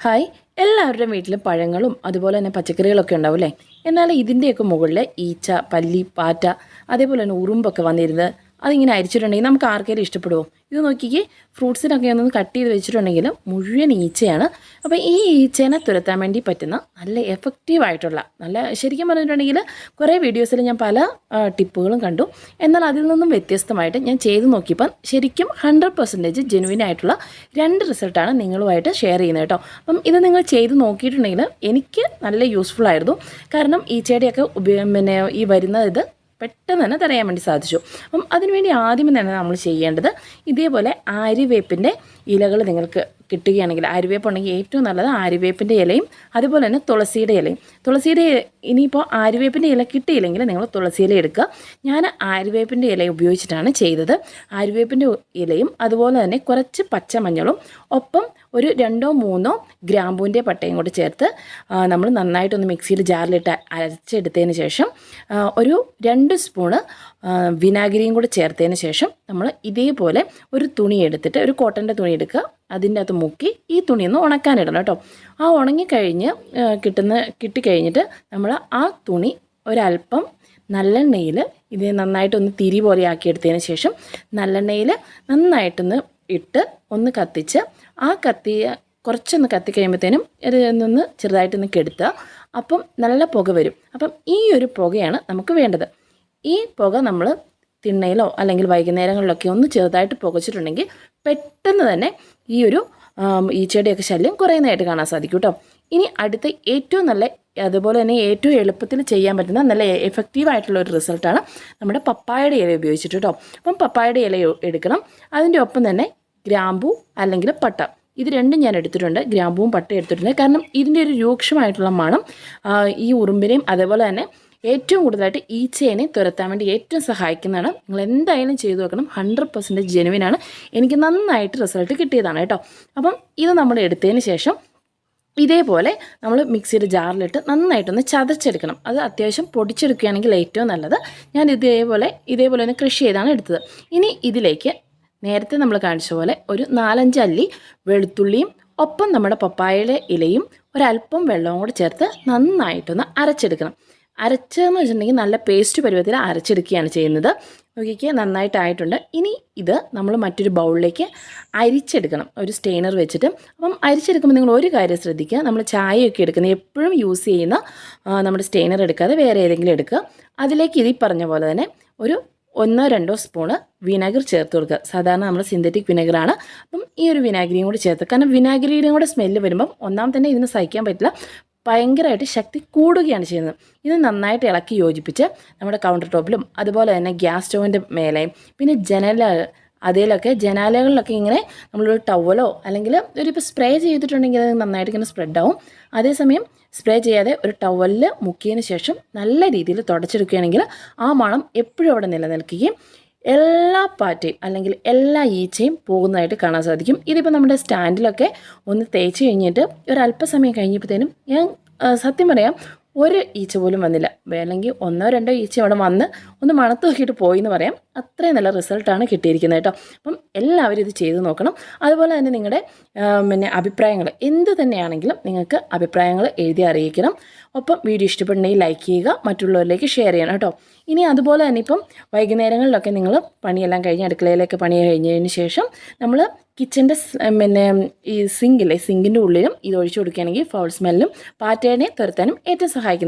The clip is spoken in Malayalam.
ഹായ് എല്ലാവരുടെയും വീട്ടിലും പഴങ്ങളും അതുപോലെ തന്നെ പച്ചക്കറികളൊക്കെ ഉണ്ടാവും അല്ലേ? എന്നാൽ ഇതിന്റെയൊക്കെ മുകളിൽ ഈച്ച പല്ലി പാറ്റ അതേപോലെ തന്നെ ഉറുമ്പൊക്കെ വന്നിരുന്ന് അതിങ്ങനെ അരിച്ചിട്ടുണ്ടെങ്കിൽ നമുക്ക് ആർക്കെങ്കിലും ഇഷ്ടപ്പെടുമോ ഇത് നോക്കിക്കേ ഫ്രൂട്ട്സിനൊക്കെ ഒന്ന് കട്ട് ചെയ്ത് വെച്ചിട്ടുണ്ടെങ്കിൽ മുഴുവൻ ഈച്ചയാണ്. അപ്പോൾ ഈ ഈച്ചേനെ തുരത്താൻ വേണ്ടി പറ്റുന്ന നല്ല എഫക്റ്റീവ് ആയിട്ടുള്ള നല്ല ശരിക്കും പറഞ്ഞിട്ടുണ്ടെങ്കിൽ കുറേ വീഡിയോസിൽ ഞാൻ പല ടിപ്പുകളും കണ്ടു. എന്നാൽ അതിൽ നിന്നും വ്യത്യസ്തമായിട്ട് ഞാൻ ചെയ്ത് നോക്കിയപ്പോൾ ശരിക്കും ഹൺഡ്രഡ് പെർസെന്റേജ് ജെനുവിൻ ആയിട്ടുള്ള രണ്ട് റിസൾട്ടാണ് നിങ്ങളുമായിട്ട് ഷെയർ ചെയ്യുന്നത് കേട്ടോ. അപ്പം ഇത് നിങ്ങൾ ചെയ്ത് നോക്കിയിട്ടുണ്ടെങ്കിൽ എനിക്ക് നല്ല യൂസ്ഫുൾ ആയിരുന്നു. കാരണം ഈച്ചയുടെയൊക്കെ ഉപയോഗം പിന്നെ ഈ വരുന്ന ഇത് പെട്ടെന്ന് തന്നെ തടയാൻ വേണ്ടി സാധിച്ചു. അപ്പം അതിനുവേണ്ടി ആദ്യമേ തന്നെ നമ്മൾ ചെയ്യേണ്ടത് ഇതേപോലെ ആര്യവേപ്പിന്റെ ഇലകൾ നിങ്ങൾക്ക് കിട്ടുകയാണെങ്കിൽ ആര്യവേപ്പ് ഉണ്ടെങ്കിൽ ഏറ്റവും നല്ലത് ആര്യവേപ്പിന്റെ ഇലയും അതുപോലെ തന്നെ തുളസിയുടെ ഇലയും. തുളസിയുടെ ഇനിയിപ്പോൾ ആര്യവേപ്പിന്റെ ഇല കിട്ടിയില്ലെങ്കിൽ നിങ്ങൾ തുളസി ഇല എടുക്കുക. ഞാൻ ആര്യവേപ്പിന്റെ ഇല ഉപയോഗിച്ചിട്ടാണ് ചെയ്തത്. ആര്യവേപ്പിന്റെ ഇലയും അതുപോലെ തന്നെ കുറച്ച് പച്ചമഞ്ഞളും ഒപ്പം ഒരു രണ്ടോ മൂന്നോ ഗ്രാമ്പൂവിന്റെ പട്ടയും കൂടി ചേർത്ത് നമ്മൾ നന്നായിട്ടൊന്ന് മിക്സിയിൽ ജാറിലിട്ട് അരച്ചെടുത്തതിന് ശേഷം ഒരു രണ്ട് സ്പൂണ് വിനാഗിരിയും കൂടി ചേർത്തതിന് ശേഷം നമ്മൾ ഇതേപോലെ ഒരു തുണി എടുത്തിട്ട് ഒരു കോട്ടന്റെ തുണി എടുക്കുക. അതിന്റെ അകത്ത് മുക്കി ഈ തുണി ഒന്ന് ഉണക്കാനിടണം കേട്ടോ. ആ ഉണങ്ങിക്കഴിഞ്ഞ് കിട്ടുന്ന കിട്ടിക്കഴിഞ്ഞിട്ട് നമ്മൾ ആ തുണി ഒരല്പം നല്ലെണ്ണയിൽ ഇത് നന്നായിട്ടൊന്ന് തിരി പോലെ ആക്കിയെടുത്തതിന് ശേഷം നല്ലെണ്ണയിൽ നന്നായിട്ടൊന്ന് ഇട്ട് ഒന്ന് കത്തിച്ച് ആ കത്തിയ കുറച്ചൊന്ന് കത്തി കഴിയുമ്പോഴത്തേനും ഇത് ചെറുതായിട്ടൊന്ന് കെടുത്തുക. അപ്പം നല്ല പുക വരും. അപ്പം ഈ ഒരു പുകയാണ് നമുക്ക് വേണ്ടത്. ഈ പുക നമ്മൾ തിണ്ണയിലോ അല്ലെങ്കിൽ വൈകുന്നേരങ്ങളിലൊക്കെ ഒന്ന് ചെറുതായിട്ട് പുകച്ചിട്ടുണ്ടെങ്കിൽ പെട്ടെന്ന് തന്നെ ഈ ഒരു ഈച്ചയുടെയൊക്കെ ശല്യം കുറയുന്നതായിട്ട് കാണാൻ സാധിക്കും കേട്ടോ ഇനി അടുത്ത ഏറ്റവും നല്ല അതുപോലെ തന്നെ ഏറ്റവും എളുപ്പത്തിൽ ചെയ്യാൻ പറ്റുന്ന നല്ല എഫക്റ്റീവ് ആയിട്ടുള്ള ഒരു റിസൾട്ടാണ് നമ്മുടെ പപ്പായയുടെ ഇല ഉപയോഗിച്ചിട്ട് കേട്ടോ അപ്പം പപ്പായയുടെ ഇല എടുക്കണം. അതിന്റെ ഒപ്പം തന്നെ ഗ്രാമ്പു അല്ലെങ്കിൽ പട്ട. ഇത് രണ്ടും ഞാൻ എടുത്തിട്ടുണ്ട്. ഗ്രാമ്പുവും പട്ടയും എടുത്തിട്ടുണ്ട്. കാരണം ഇതിന്റെ ഒരു രൂക്ഷമായിട്ടുള്ള മണം ഈ ഉറുമ്പിനെയും അതേപോലെ തന്നെ ഏറ്റവും കൂടുതലായിട്ട് ഈച്ചേനെ തുരത്താൻ വേണ്ടി ഏറ്റവും സഹായിക്കുന്നതാണ്. നിങ്ങൾ എന്തായാലും ചെയ്തു വെക്കണം. ഹൺഡ്രഡ് പെർസെന്റേജ് ജെനുവിനാണ് എനിക്ക് നന്നായിട്ട് റിസൾട്ട് കിട്ടിയതാണ് കേട്ടോ. അപ്പം ഇത് നമ്മൾ എടുത്തതിന് ശേഷം ഇതേപോലെ നമ്മൾ മിക്സിയുടെ ജാറിലിട്ട് നന്നായിട്ടൊന്ന് ചതച്ചെടുക്കണം. അത് അത്യാവശ്യം പൊടിച്ചെടുക്കുകയാണെങ്കിൽ ഏറ്റവും നല്ലത്. ഞാൻ ഇതേപോലെ ഇതേപോലെ ഒന്ന് കൃഷി ചെയ്താണ് എടുത്തത്. ഇനി ഇതിലേക്ക് നേരത്തെ നമ്മൾ കാണിച്ച പോലെ ഒരു നാലഞ്ച് അല്ലി വെളുത്തുള്ളിയും ഒപ്പം നമ്മുടെ പപ്പായയുടെ ഇലയും ഒരല്പം വെള്ളവും കൂടെ ചേർത്ത് നന്നായിട്ടൊന്ന് അരച്ചെടുക്കണം. അരച്ചതെന്ന് വെച്ചിട്ടുണ്ടെങ്കിൽ നല്ല പേസ്റ്റ് പരുവത്തിൽ അരച്ചെടുക്കുകയാണ് ചെയ്യുന്നത്. നോക്കിക്കുക നന്നായിട്ടായിട്ടുണ്ട്. ഇനി ഇത് നമ്മൾ മറ്റൊരു ബൗളിലേക്ക് അരിച്ചെടുക്കണം. ഒരു സ്റ്റെയിനർ വെച്ചിട്ട്. അപ്പം അരിച്ചെടുക്കുമ്പോൾ നിങ്ങൾ ഒരു കാര്യം ശ്രദ്ധിക്കുക. നമ്മൾ ചായയൊക്കെ എടുക്കുന്ന എപ്പോഴും യൂസ് ചെയ്യുന്ന നമ്മുടെ സ്റ്റെയിനർ എടുക്കാതെ വേറെ ഏതെങ്കിലും എടുക്കുക. അതിലേക്ക് ഇത് പറഞ്ഞ പോലെ തന്നെ ഒരു ഒന്നോ രണ്ടോ സ്പൂണ് വിനാഗിർ ചേർത്ത് കൊടുക്കുക. സാധാരണ നമ്മൾ സിന്തറ്റിക് വിനാഗിറാണ് അപ്പം ഈ ഒരു വിനാഗിരിയും കൂടി ചേർത്ത് കാരണം വിനാഗിരിയുടെ കൂടെ സ്മെല്ല് വരുമ്പം ഒന്നാം തന്നെ ഇതിന് സഹിക്കാൻ പറ്റില്ല. ഭയങ്കരമായിട്ട് ശക്തി കൂടുകയാണ് ചെയ്യുന്നത്. ഇത് നന്നായിട്ട് ഇളക്കി യോജിപ്പിച്ച് നമ്മുടെ കൗണ്ടർ ടോപ്പിലും അതുപോലെ തന്നെ ഗ്യാസ് സ്റ്റൗവിന്റെ മേലെയും പിന്നെ ജനല അതിലൊക്കെ ജനാലകളിലൊക്കെ ഇങ്ങനെ നമ്മളൊരു ടവലോ അല്ലെങ്കിൽ ഒരു ഇപ്പോൾ സ്പ്രേ ചെയ്തിട്ടുണ്ടെങ്കിൽ അത് നന്നായിട്ട് ഇങ്ങനെ സ്പ്രെഡ് ആവും. അതേസമയം സ്പ്രേ ചെയ്യാതെ ഒരു ടവലിൽ മുക്കിയതിന് ശേഷം നല്ല രീതിയിൽ തുടച്ചെടുക്കുകയാണെങ്കിൽ ആ മണം എപ്പോഴും അവിടെ നിലനിൽക്കുകയും എല്ലാ പാറ്റയും അല്ലെങ്കിൽ എല്ലാ ഈച്ചയും പോകുന്നതായിട്ട് കാണാൻ സാധിക്കും. ഇതിപ്പോൾ നമ്മുടെ സ്റ്റാൻഡിലൊക്കെ ഒന്ന് തേച്ച് കഴിഞ്ഞിട്ട് ഒരല്പസമയം കഴിഞ്ഞപ്പോഴത്തേനും ഞാൻ സത്യം പറയാം ഒരു ഈച്ച പോലും വന്നില്ല. വേണമെങ്കിൽ ഒന്നോ രണ്ടോ ഈച്ച അവിടെ വന്ന് ഒന്ന് മണത്ത് നോക്കിയിട്ട് പോയി എന്ന് പറയാം. അത്രയും നല്ല റിസൾട്ടാണ് കിട്ടിയിരിക്കുന്നത് കേട്ടോ. അപ്പം എല്ലാവരും ഇത് ചെയ്ത് നോക്കണം. അതുപോലെ തന്നെ നിങ്ങളുടെ പിന്നെ അഭിപ്രായങ്ങൾ എന്ത് തന്നെയാണെങ്കിലും നിങ്ങൾക്ക് അഭിപ്രായങ്ങൾ എഴുതി അറിയിക്കണം. ഒപ്പം വീഡിയോ ഇഷ്ടപ്പെടണമെങ്കിൽ ലൈക്ക് ചെയ്യുക മറ്റുള്ളവരിലേക്ക് ഷെയർ ചെയ്യണം കേട്ടോ. ഇനി അതുപോലെ തന്നെ ഇപ്പം വൈകുന്നേരങ്ങളിലൊക്കെ നിങ്ങൾ പണിയെല്ലാം കഴിഞ്ഞ് അടുക്കളയിലേക്ക് പണി കഴിഞ്ഞതിന് ശേഷം നമ്മൾ കിച്ചന്റെ പിന്നെ ഈ സിങ്കില്ലേ സിങ്കിന്റെ ഉള്ളിലും ഇത് ഒഴിച്ചു കൊടുക്കുകയാണെങ്കിൽ ഫൗൾ സ്മെല്ലും പാറ്റേണെ തുരത്താനും ഏറ്റവും സഹായിക്കുന്നു